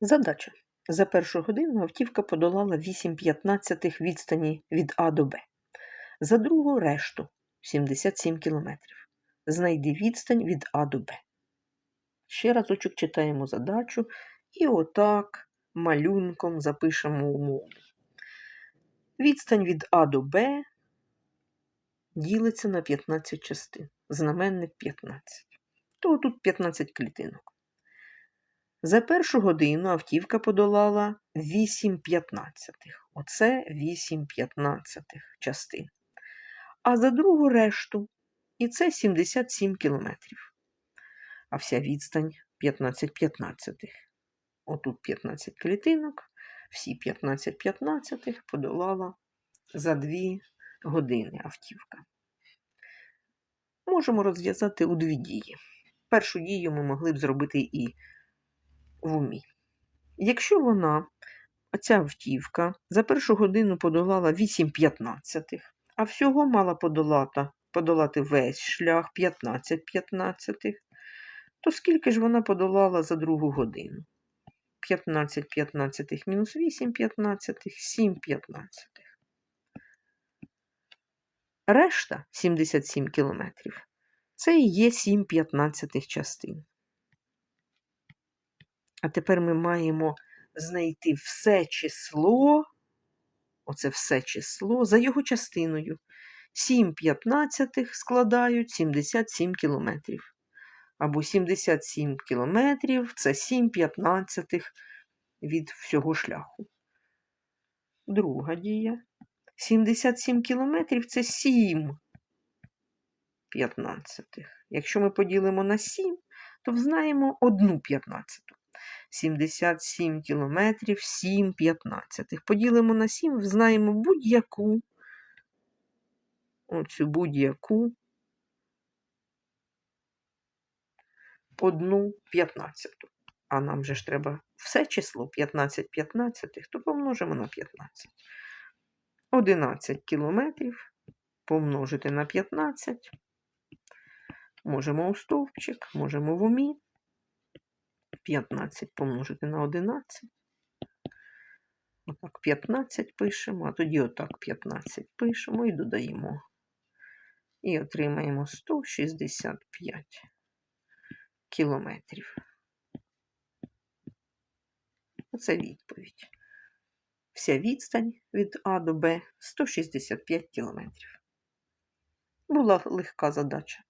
Задача. За першу годину автівка подолала 8,15 відстані від А до Б. За другу решту 77 кілометрів. Знайди відстань від А до Б. Ще разочок читаємо задачу і отак малюнком запишемо умову. Відстань від А до Б ділиться на 15 частин. Знаменник 15. То тут 15 клітинок. За першу годину автівка подолала 8,15. Оце 8,15 частин. А за другу решту, і це 77 кілометрів. А вся відстань 15,15. Отут 15 клітинок, всі 15,15 подолала за 2 години автівка. Можемо розв'язати у дві дії. Першу дію ми могли б зробити і в умі. Якщо вона, оця автівка, за першу годину подолала 8,15, а всього мала подолати, подолати весь шлях 15,15, то скільки ж вона подолала за другу годину? 15 15 мінус 8 15, 7 15. Решта 77 кілометрів. Це і є 7 15 частин. А тепер ми маємо знайти все число, оце все число за його частиною. 7 п'ятнадцятих складають 77 кілометрів. Або 77 кілометрів це 7 п'ятнадцятих від всього шляху. Друга дія. 77 кілометрів це 7 п'ятнадцятих. Якщо ми поділимо на 7, то взнаємо одну п'ятнадцяту. 77 кілометрів, 7 п'ятнадцятих. Поділимо на 7, знаємо будь-яку, оцю будь-яку одну п'ятнадцяту. А нам же ж треба все число 15 п'ятнадцятих, то помножимо на 15. 11 кілометрів помножити на 15. Можемо у стовпчик, можемо в умі. 15 помножити на 11. Отак 15 пишемо, а тоді отак 15 пишемо і додаємо. І отримаємо 165 кілометрів. Оце відповідь. Вся відстань від А до Б 165 кілометрів. Була легка задача.